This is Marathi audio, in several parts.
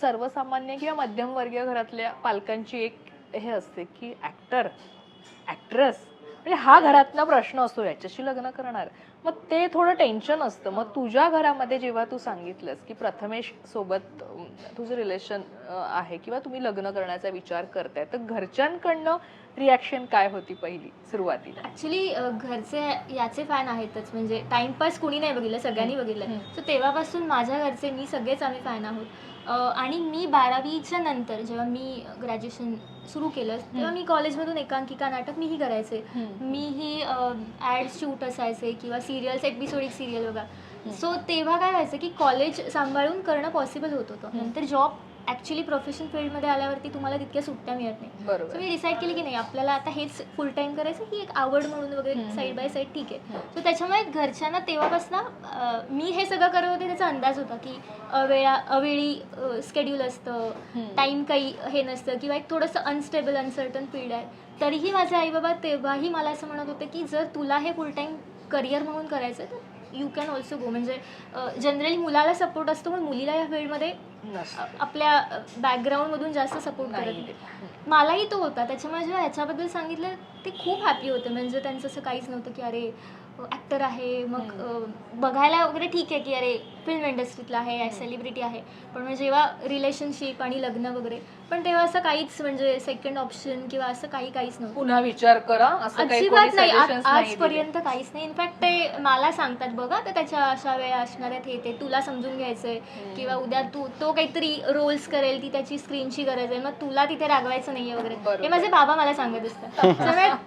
सर्वसामान्य किंवा मध्यमवर्गीय घरातल्या पालकांची एक हे असते की ॲक्टर ॲक्ट्रेस म्हणजे हा घरातला प्रश्न असतो याच्याशी लग्न करणार. मग ते थोडं टेन्शन असतं. मग तुझ्या घरामध्ये जेव्हा तू सांगितलंस की प्रथमेश सोबत तुझं रिलेशन आहे किंवा तुम्ही लग्न करण्याचा विचार करताय तर घरच्यांकडनं रिॲक्शन काय होती पहिली सुरुवातीला? ऍक्च्युली घरचे याचे फॅन आहेतच. म्हणजे टाइमपास कुणी नाही बघितलं सगळ्यांनी बघितलं. सो तेव्हापासून माझ्या घरचे मी सगळेच आम्ही फॅन आहोत. आणि मी बारावीच्या नंतर जेव्हा मी ग्रॅज्युएशन सुरू केलं तेव्हा मी कॉलेजमधून एकांकिका नाटक मीही करायचे. मीही ॲड शूट असायचे किंवा सिरियल्स एपिसोडिक सिरियल बघा. सो तेव्हा काय व्हायचं की कॉलेज सांभाळून करणं पॉसिबल होत होतं. नंतर जॉब ॲक्च्युली प्रोफेशनल फील्डमध्ये आल्यावरती तुम्हाला तितक्या सुट्ट्या मिळत नाही सो मी डिसाईड केली की नाही आपल्याला आता हेच फुल टाइम करायचं ही एक आवड म्हणून वगैरे. साईड बाय साईड ठीक आहे. सो त्याच्यामुळे घरच्यांना तेव्हापासून मी हे सगळं करत होते त्याचा अंदाज होता की अवेळा अवेळी स्केड्यूल असतं. टाईम काही हे नसतं किंवा एक थोडंसं अनस्टेबल अनसर्टन फील्ड आहे तरीही माझे आई बाबा तेव्हाही मला असं म्हणत होते की जर तुला हे फुल टाईम करिअर म्हणून करायचं तर यू कॅन ऑल्सो गो म्हणजे जनरली मुलाला सपोर्ट असतो पण मुलीला या फील्डमध्ये. आपल्या बॅकग्राऊंडमधून जास्त सपोर्ट करत. मलाही तो होता. त्याच्यामुळे जेव्हा ह्याच्याबद्दल सांगितलं ते खूप हॅपी होते. म्हणजे त्यांचं असं काहीच नव्हतं की अरे ॲक्टर आहे मग बघायला वगैरे ठीक आहे की अरे फिल्म इंडस्ट्रीतला आहे सेलिब्रिटी आहे. पण मग जेव्हा रिलेशनशिप आणि लग्न वगैरे पण तेव्हा असं काहीच म्हणजे सेकंड ऑप्शन किंवा असं काही काहीच नव्हतं. पुन्हा विचार करा अजिबात नाही. आजपर्यंत काहीच नाही. इनफॅक्ट ते मला सांगतात बघा तर त्याच्या अशा वेळा असणार आहेत हे ते तुला समजून घ्यायचंय. किंवा उद्या तू तो काहीतरी रोल्स करेल ती त्याची स्क्रीनची गरज आहे. मग तुला तिथे रागवायचं नाहीये वगैरे. हे माझे बाबा मला सांगत असतात.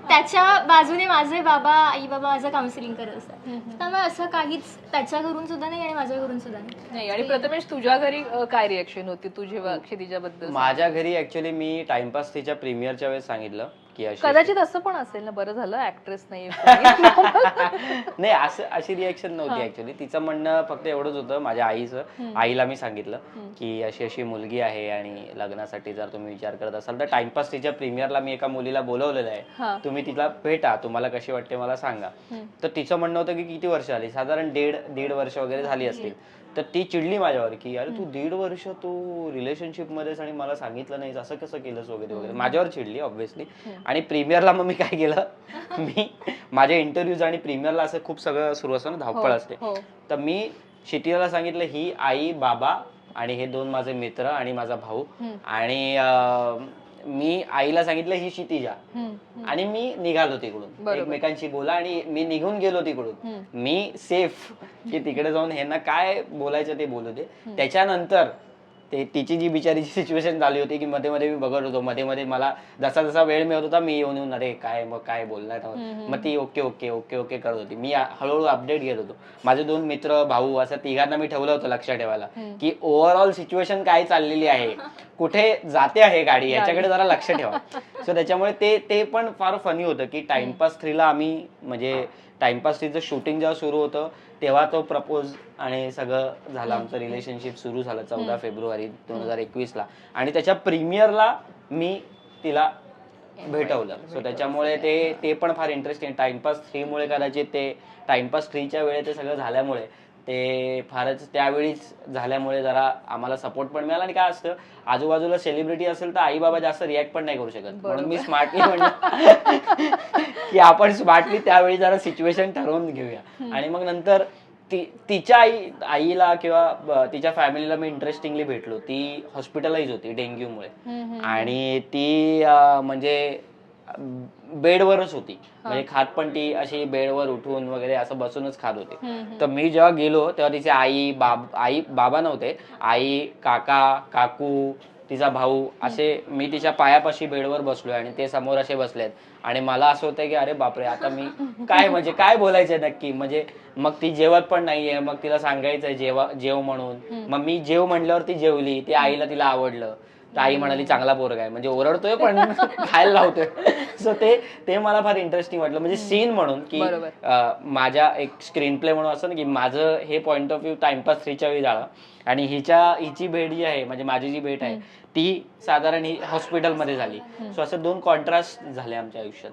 त्याच्या बाजूने माझे बाबा आई बाबा माझं काउन्सिलिंग करत असतात. त्यामुळे असं काहीच त्याच्या घरून सुद्धा नाही आणि माझ्या घरून सुद्धा नाही. नाही आणि प्रथमेश तुझ्या घरी अ, काय रिएक्शन होती? तू जेव्हा क्षितिजाबद्दल माझ्या घरी ऍक्च्युली मी टाइमपास तिच्या प्रीमियरच्या वेळेस सांगितलं. की अशी कदाचित असं पण असेल ना बरं झालं ऍक्ट्रेस नाही नाही असं अशी रिएक्शन नव्हती ऍक्च्युली तिचं म्हणणं फक्त एवढंच होतं माझ्या आईचं. आईला मी सांगितलं की अशी अशी मुलगी आहे आणि लग्नासाठी जर तुम्ही विचार करत असाल तर टाइमपास तिच्या प्रीमियरला मी एका मुलीला बोलवलेलं. आहे. तुम्ही तिला भेटा तुम्हाला कशी वाटते मला सांगा. तर तिचं म्हणणं होतं की किती वर्ष आली? साधारण दीड दीड वर्ष वगैरे झाली असतील. तर ती चिडली माझ्यावर की अरे तू दीड वर्ष तू रिलेशनशिप मध्येच आणि मला सांगितलं नाही असं कसं केलंस वगैरे वगैरे. माझ्यावर चिडली ऑब्व्हियसली आणि प्रीमियरला मग मी काय केलं? मी माझ्या इंटरव्ह्यूज आणि प्रीमियरला असं खूप सगळं सुरू असतं ना धावपळ असते. हो. तर मी शिटीला सांगितलं ही आई बाबा आणि हे दोन माझे मित्र आणि माझा भाऊ. आणि मी आईला सांगितलं ही क्षितिजा. आणि मी निघालो तिकडून. एकमेकांशी बोला आणि मी निघून गेलो तिकडून. मी सेफ की तिकडे जाऊन ह्यांना काय बोलायचं ते बोलू दे त्याच्यानंतर ते तिची जी बिचारीची सिच्युएशन झाली होती की मध्ये मध्ये मी बघत होतो. मध्ये मध्ये मला जसा जसा वेळ मिळत होता मी येऊन येऊन अरे काय मग काय बोलणार. मग ती ओके ओके ओके ओके करत होती. मी हळूहळू अपडेट घेत होतो. माझे दोन मित्र भाऊ असं तिघांना मी ठेवलं होतं लक्षात ठेवायला. की ओव्हरऑल सिच्युएशन काय चाललेली आहे कुठे जाते आहे गाडी याच्याकडे जरा लक्ष ठेवा. सो त्याच्यामुळे ते ते पण फार फनी होतं की टाइमपास थ्रीला आम्ही म्हणजे टाइमपास थ्रीचं शूटिंग जेव्हा सुरू होतं तेव्हा तो प्रपोज आणि सगळं झालं. आमचं रिलेशनशिप सुरू झालं चौदा फेब्रुवारी दोन हजार एकवीसला आणि त्याच्या प्रीमियरला मी तिला भेटवलं. सो त्याच्यामुळे ते ते पण फार इंटरेस्टिंग टाइमपास थ्रीमुळे कदाचित ते टाइमपास थ्रीच्या वेळे ते सगळं झाल्यामुळे ते फारच त्यावेळीच झाल्यामुळे जरा आम्हाला सपोर्ट पण मिळाला. आणि काय असतं आजूबाजूला सेलिब्रिटी असेल तर आई बाबा जास्त रिॲक्ट पण नाही करू शकत. म्हणून मी स्मार्टली म्हणलं की आपण स्मार्टली त्यावेळी जरा सिच्युएशन ठरवून घेऊया. आणि मग नंतर ती तिच्या आई आईला किंवा तिच्या फॅमिलीला मी इंटरेस्टिंगली भेटलो. ती हॉस्पिटलाइज होती डेंग्यूमुळे. आणि ती म्हणजे बेडवरच होती. म्हणजे खात पण ती अशी बेडवर उठून वगैरे असं बसूनच खात होती. तर मी जेव्हा गेलो तेव्हा तिचे आई बाब आई बाबा नव्हते. आई काका काकू तिचा भाऊ असे मी तिच्या पायापाशी बेडवर बसलोय आणि ते समोर असे बसलेत. आणि मला असं होतं की अरे बापरे आता मी काय म्हणजे काय बोलायचंय नक्की? म्हणजे मग ती जेवत पण नाहीये मग तिला सांगायचंय जेवा जेव म्हणून. मग मी जेव म्हणल्यावर ती जेवली ते आईला तिला आवडलं. तर आई म्हणाली चांगला पोरगा आहे. म्हणजे ओरडतोय पण खायला लावतोय. सो ते ते मला फार इंटरेस्टिंग वाटलं. म्हणजे सीन म्हणून की माझ्या एक स्क्रीन प्ले म्हणून असं ना की माझं हे पॉईंट ऑफ व्ह्यू टाइमपास थ्रीच्या वेळी झाला. आणि हिच्या हिची भेट जी आहे म्हणजे माझी जी भेट आहे ती साधारण ही हॉस्पिटलमध्ये झाली. सो असं दोन कॉन्ट्रास्ट झाले आमच्या आयुष्यात.